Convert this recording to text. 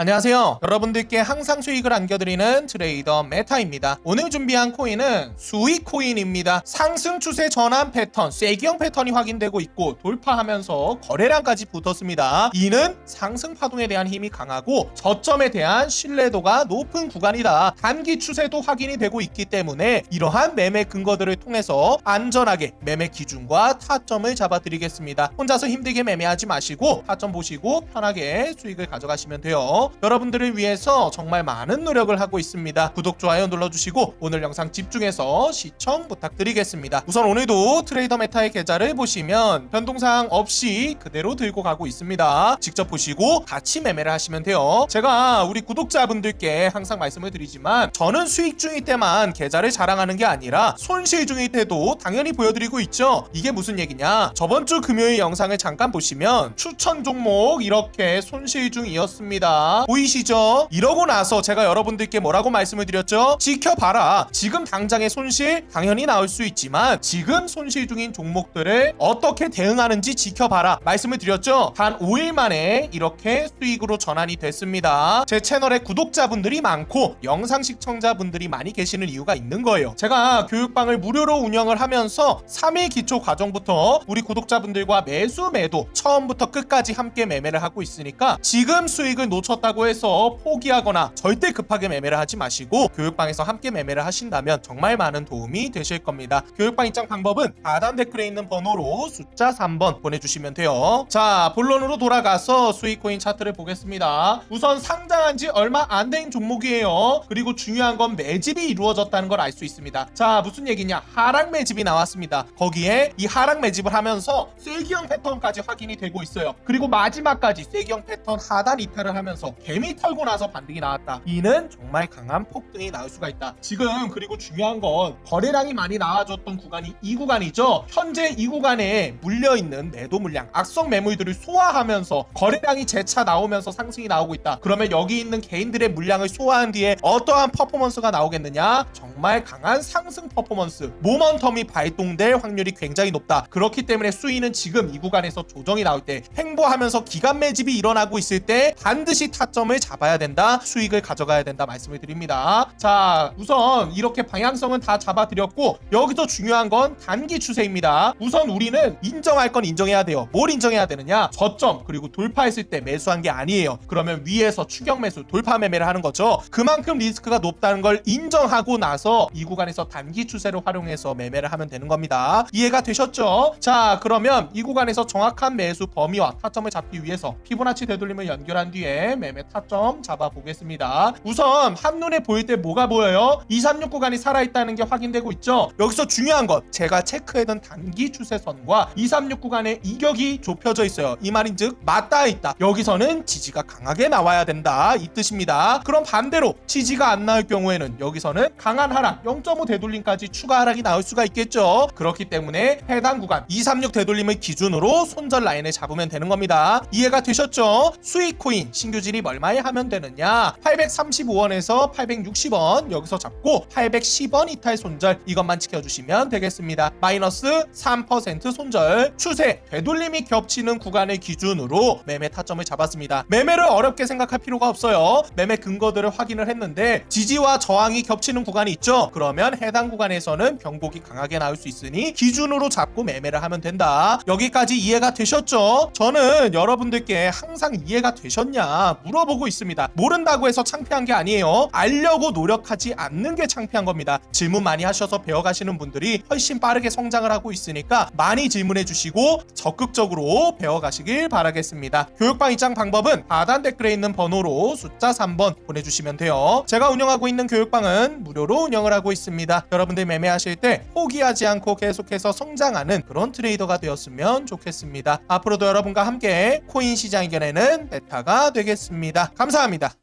안녕하세요. 여러분들께 항상 수익을 안겨드리는 트레이더 메타입니다. 오늘 준비한 코인은 수익 코인입니다. 상승 추세 전환 패턴, 쐐기형 패턴이 확인되고 있고 돌파하면서 거래량까지 붙었습니다. 이는 상승 파동에 대한 힘이 강하고 저점에 대한 신뢰도가 높은 구간이다. 단기 추세도 확인이 되고 있기 때문에 이러한 매매 근거들을 통해서 안전하게 매매 기준과 타점을 잡아드리겠습니다. 혼자서 힘들게 매매하지 마시고 타점 보시고 편하게 수익을 가져가시면 돼요. 여러분들을 위해서 정말 많은 노력을 하고 있습니다. 구독, 좋아요 눌러주시고 오늘 영상 집중해서 시청 부탁드리겠습니다. 우선 오늘도 트레이더 메타의 계좌를 보시면 변동사항 없이 그대로 들고 가고 있습니다. 직접 보시고 같이 매매를 하시면 돼요. 제가 우리 구독자분들께 항상 말씀을 드리지만 저는 수익 중일 때만 계좌를 자랑하는 게 아니라 손실 중일 때도 당연히 보여드리고 있죠. 이게 무슨 얘기냐? 저번 주 금요일 영상을 잠깐 보시면 추천 종목 이렇게 손실 중이었습니다. 보이시죠? 이러고 나서 제가 여러분들께 뭐라고 말씀을 드렸죠? 지켜봐라. 지금 당장의 손실 당연히 나올 수 있지만 지금 손실 중인 종목들을 어떻게 대응하는지 지켜봐라. 말씀을 드렸죠? 단 5일 만에 이렇게 수익으로 전환이 됐습니다. 제 채널에 구독자분들이 많고 영상 시청자분들이 많이 계시는 이유가 있는 거예요. 제가 교육방을 무료로 운영을 하면서 3일 기초 과정부터 우리 구독자분들과 매수 매도 처음부터 끝까지 함께 매매를 하고 있으니까 지금 수익을 놓쳤 다고 해서 포기하거나 절대 급하게 매매를 하지 마시고 교육방에서 함께 매매를 하신다면 정말 많은 도움이 되실 겁니다. 교육방 입장 방법은 하단 댓글에 있는 번호로 숫자 3번 보내주시면 돼요. 자 본론으로 돌아가서 수익코인 차트를 보겠습니다. 우선 상장한 지 얼마 안 된 종목이에요. 그리고 중요한 건 매집이 이루어졌다는 걸 알 수 있습니다. 자 무슨 얘기냐 하락 매집이 나왔습니다. 거기에 이 하락 매집을 하면서 쐐기형 패턴까지 확인이 되고 있어요. 그리고 마지막까지 쐐기형 패턴 하단 이탈을 하면서 개미 털고 나서 반등이 나왔다. 이는 정말 강한 폭등이 나올 수가 있다. 지금 그리고 중요한 건 거래량이 많이 나와줬던 구간이 이 구간이죠. 현재 이 구간에 물려 있는 매도 물량, 악성 매물들을 소화하면서 거래량이 재차 나오면서 상승이 나오고 있다. 그러면 여기 있는 개인들의 물량을 소화한 뒤에 어떠한 퍼포먼스가 나오겠느냐? 정말 강한 상승 퍼포먼스, 모먼텀이 발동될 확률이 굉장히 높다. 그렇기 때문에 수위는 지금 이 구간에서 조정이 나올 때 횡보하면서 기간 매집이 일어나고 있을 때 반드시 타점을 잡아야 된다. 수익을 가져가야 된다 말씀을 드립니다. 자, 우선 이렇게 방향성은 다 잡아드렸고 여기서 중요한 건 단기 추세입니다. 우선 우리는 인정할 건 인정해야 돼요. 뭘 인정해야 되느냐? 저점 그리고 돌파했을 때 매수한 게 아니에요. 그러면 위에서 추격 매수, 돌파 매매를 하는 거죠. 그만큼 리스크가 높다는 걸 인정하고 나서 이 구간에서 단기 추세를 활용해서 매매를 하면 되는 겁니다. 이해가 되셨죠? 자, 그러면 이 구간에서 정확한 매수 범위와 타점을 잡기 위해서 피보나치 되돌림을 연결한 뒤에 매매 타점 잡아 보겠습니다. 우선 한눈에 보일 때 뭐가 보여요? 236 구간이 살아있다는 게 확인되고 있죠. 여기서 중요한 건 제가 체크해둔 단기 추세선과 236 구간의 이격이 좁혀져 있어요. 이 말인즉 맞닿아 있다. 여기서는 지지가 강하게 나와야 된다. 이 뜻입니다. 그럼 반대로 지지가 안 나올 경우에는 여기서는 강한 하락 0.5 되돌림까지 추가 하락이 나올 수가 있겠죠. 그렇기 때문에 해당 구간 236 되돌림을 기준으로 손절 라인을 잡으면 되는 겁니다. 이해가 되셨죠? 수익 코인 신규질이 얼마에 하면 되느냐? 835원에서 860원 여기서 잡고 810원 이탈 손절 이것만 지켜주시면 되겠습니다. 마이너스 3% 손절 추세 되돌림이 겹치는 구간을 기준으로 매매 타점을 잡았습니다. 매매를 어렵게 생각할 필요가 없어요. 매매 근거들을 확인을 했는데 지지와 저항이 겹치는 구간이 있죠. 그러면 해당 구간에서는 병복이 강하게 나올 수 있으니 기준으로 잡고 매매를 하면 된다. 여기까지 이해가 되셨죠? 저는 여러분들께 항상 이해가 되셨냐 물어보고 있습니다. 모른다고 해서 창피한 게 아니에요. 알려고 노력하지 않는 게 창피한 겁니다. 질문 많이 하셔서 배워가시는 분들이 훨씬 빠르게 성장을 하고 있으니까 많이 질문해 주시고 적극적으로 배워가시길 바라겠습니다. 교육방 입장 방법은 하단 댓글에 있는 번호로 숫자 3번 보내주시면 돼요. 제가 운영하고 있는 교육방은 무료로 운영을 하고 있습니다. 여러분들 매매하실 때 포기하지 않고 계속해서 성장하는 그런 트레이더가 되었으면 좋겠습니다. 앞으로도 여러분과 함께 코인 시장 이겨내는 메타가 되겠 습니다. 감사합니다.